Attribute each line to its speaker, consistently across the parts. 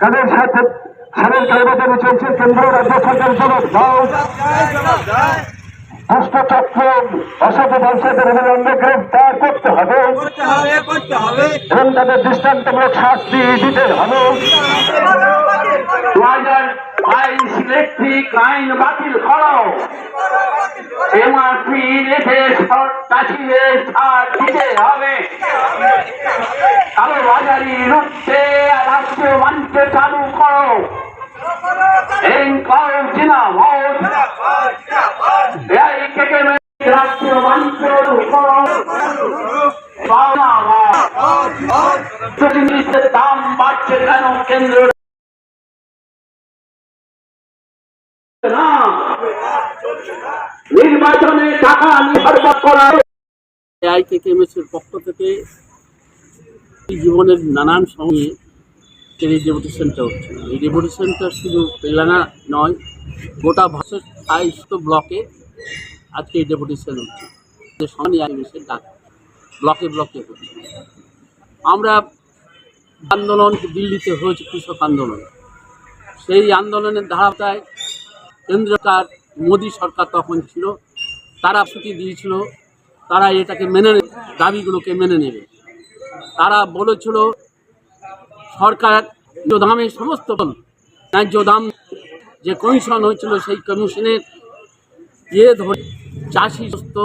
Speaker 1: কাদের সাথে সারের কারবাজারে চলছে? কেন্দ্র রাজ্য সরকার জবাব দাও দুষ্টচক্র অসাধু ব্যবসাদের অবিলম্বে গ্রেফতার করতে হবে। এবং তাদের দৃষ্টান্তমূলক শাস্তি দিতে হবে।
Speaker 2: দু বাজারি রুখতে রাষ্ট্রীয় মঞ্চে চালু করো। এই করো। চিনা দাম বাড়ছে কেন কেন্দ্র? নির্বাচনে টাকা নির্ভর করা
Speaker 3: পক্ষ থেকে জীবনের নানান সময়ে এই ডেপুটেশনটা হচ্ছে এই ডেপুটেশনটা শুধু পেলানা নয়, গোটা ভাষার সাহিত্য ব্লকে আজকে এই ডেপুটেশন হচ্ছে। যে সমানি এমএসের ডাক, ব্লকে ব্লকে হচ্ছে। আমরা আন্দোলন দিল্লিতে হয়েছে, কৃষক আন্দোলন। সেই আন্দোলনের ধারাটায় কেন্দ্র সরকার, মোদী সরকার তখন ছিল, তারা ছুটি দিয়েছিল, তারা এটাকে মেনে দাবিগুলোকে মেনে নেবে। তারা বলেছিল সরকার দামে সমস্ত ন্যায্য দাম যে কমিশন হয়েছিল সেই কমিশনের ইয়ে ধরে চাষি সমস্ত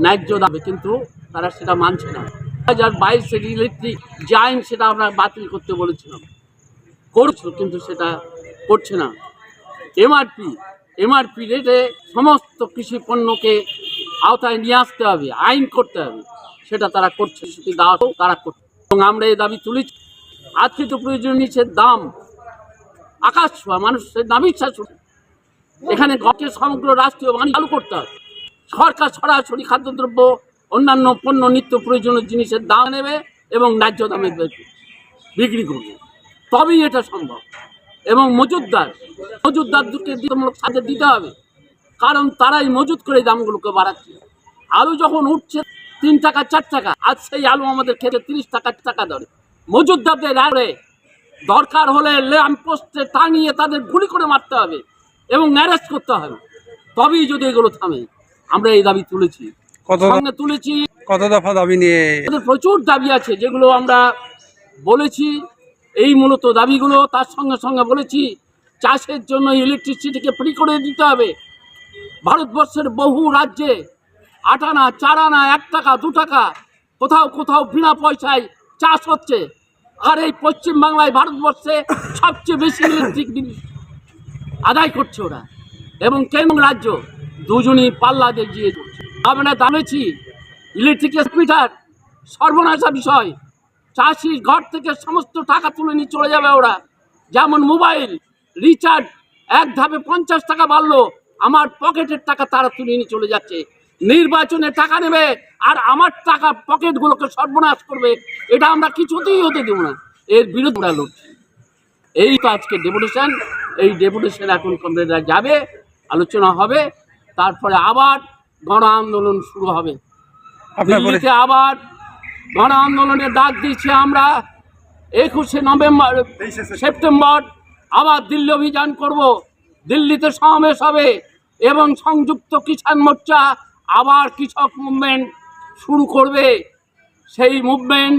Speaker 3: ন্যায্য দামে কিন্তু তারা সেটা মানছে না। দু হাজার বাইশে ইলেকট্রিক যে আইন সেটা আমরা বাতিল করতে বলেছিলাম। করছিল, কিন্তু সেটা করছে না। এমআরপি এমআরপি রেটে সমস্ত কৃষি পণ্যকে আওতায় নিয়ে আসতে হবে, আইন করতে হবে। সেটা তারা করছে, সেটি দাওয়া তারা করছে। এবং আমরা এই দাবি তুলেছি। তো প্রয়োজন নিচের দাম। আকাশ ছোঁয়া মানুষের দামি ইচ্ছা শুনে এখানে ঘটে সমগ্র রাষ্ট্রীয় বাণিজ্য চালু করতে হবে সরকার সরাসরি খাদ্যদ্রব্য, অন্যান্য পণ্য, নিত্য প্রয়োজনীয় জিনিসের দাম নেবে এবং ন্যায্য দামে বিক্রি- করবে। তবেই এটা সম্ভব। এবং মজুদদার মজুদদারদেরকে দিতমূলক সাহায্য দিতে হবে। কারণ তারাই মজুদ করে দামগুলোকে বাড়াচ্ছে। আলু যখন উঠছে, তিন টাকা, চার টাকা। আজ সেই আলু আমাদের খেতে তিরিশ টাকা টাকা ধরে মজুদদারদের আরে দরকার হলে ল্যাম্প পোস্টে টাঙিয়ে তাদের গুলি করে মারতে হবে এবং অ্যারেস্ট করতে হবে। তবেই যদি এগুলো থামে আমরা এই দাবি তুলেছি।
Speaker 4: কত
Speaker 3: সঙ্গে তুলেছি।
Speaker 4: কত দফা দাবি নিয়ে
Speaker 3: প্রচুর দাবি আছে যেগুলো আমরা বলেছি। এই মূলত দাবিগুলো তার সঙ্গে সঙ্গে বলেছি চাষের জন্য ইলেকট্রিসিটিকে ফ্রি করে দিতে হবে। ভারতবর্ষের বহু রাজ্যে আট আনা চার আনা এক টাকা দু টাকা কোথাও কোথাও বিনা পয়সায় চাষ হচ্ছে। আর এই পশ্চিম বাংলায় ভারতবর্ষে সবচেয়ে বেশি ইলেকট্রিক বিল আদায় করছে ওরা। এবং কেন্দ্র রাজ্য দুজনই পাল্লা করছে আমরা দামেছি ইলেকট্রিক মিটার সর্বনাশা বিষয়। চাষির ঘর থেকে সমস্ত টাকা তুলে নিয়ে চলে যাবে ওরা। যেমন মোবাইল রিচার্জ, এক ধাপে পঞ্চাশ টাকা বাড়লো, আমার পকেটের টাকা তারা তুলে নিয়ে চলে যাচ্ছে। নির্বাচনে টাকা নেবে আর আমার টাকা পকেটগুলোকে সর্বনাশ করবে এটা আমরা কিছুতেই হতে দেবো না। এর বিরুদ্ধে আমরা লড়ছি। এই তো আজকে ডেপুটেশন এই ডেপুটেশন এখন কমরেডরা যাবে আলোচনা হবে তারপরে আবার গণ আন্দোলন শুরু হবে। দিল্লিতে আবার গণ আন্দোলনের ডাক দিচ্ছি আমরা। একুশে নভেম্বর সেপ্টেম্বর আবার দিল্লি অভিযান করব। দিল্লিতে সমাবেশ হবে এবং সংযুক্ত কিষাণ মোর্চা আবার কৃষক মুভমেন্ট শুরু করবে। সেই মুভমেন্ট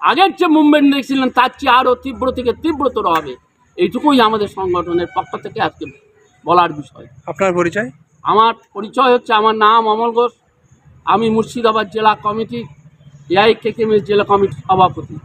Speaker 3: আগের যে মুভমেন্ট দেখছিলেন তার চেয়ে আরও তীব্র থেকে তীব্রতর হবে। এইটুকুই আমাদের সংগঠনের পক্ষ থেকে আজকে বলার বিষয়।
Speaker 4: আপনার পরিচয়?
Speaker 3: আমার পরিচয় হচ্ছে আমার নাম অমল ঘোষ। আমি মুর্শিদাবাদ জেলা কমিটি এআই কেকেমের জেলা কমিটির সভাপতি।